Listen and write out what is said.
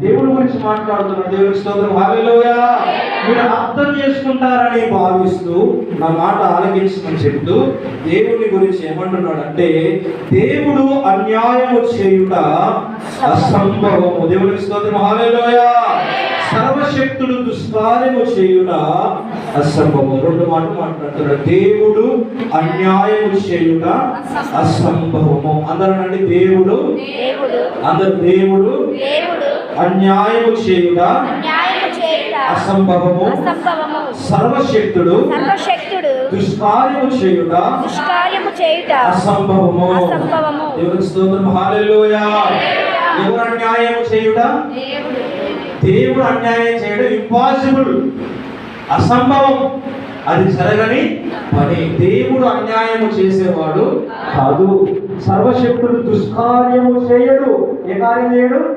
దేవుడి గురించి మాట్లాడుతున్నాడు దేవుడి స్తోత్రం. హల్లెలూయా. మీరు అర్థం చేసుకుంటారని భావిస్తూ నా మాట ఆలకించమని చెప్తూ దేవుని గురించి ఏమంటున్నాడు అంటే దేవుడు అన్యాయము చేయుట అసంభవము. దేవుడికి స్తోత్రం. హల్లెలూయా. సర్వశక్తుడు దుష్కార్యము చేయుట అసంభవం రెండు మాటలు మాట్లాడుతున్నాడు దేవుడు అన్యాయము చేయుట అసంభవము. అందరనండి దేవుడు దేవుడు అందరు దేవుడు దేవుడు అన్యాయము చేయుట అసంభవము. అసంభవము. సర్వశక్తుడు సర్వశక్తుడు దుష్కార్యము చేయుట దుష్కార్యము చేయుట అసంభవము. అసంభవము. దేవుని స్తోత్రం హల్లెలూయా. ఎవరు అన్యాయం చేయుట? దేవుడు. అన్యాయం చేయడం ఇంపాసిబుల్ అసంభవం. అది జరగని పని. దేవుడు అన్యాయము చేసేవాడు కాదు. సర్వశక్తుడు దుష్కార్యము చేయడు. ఏ కార్యం చేయడు?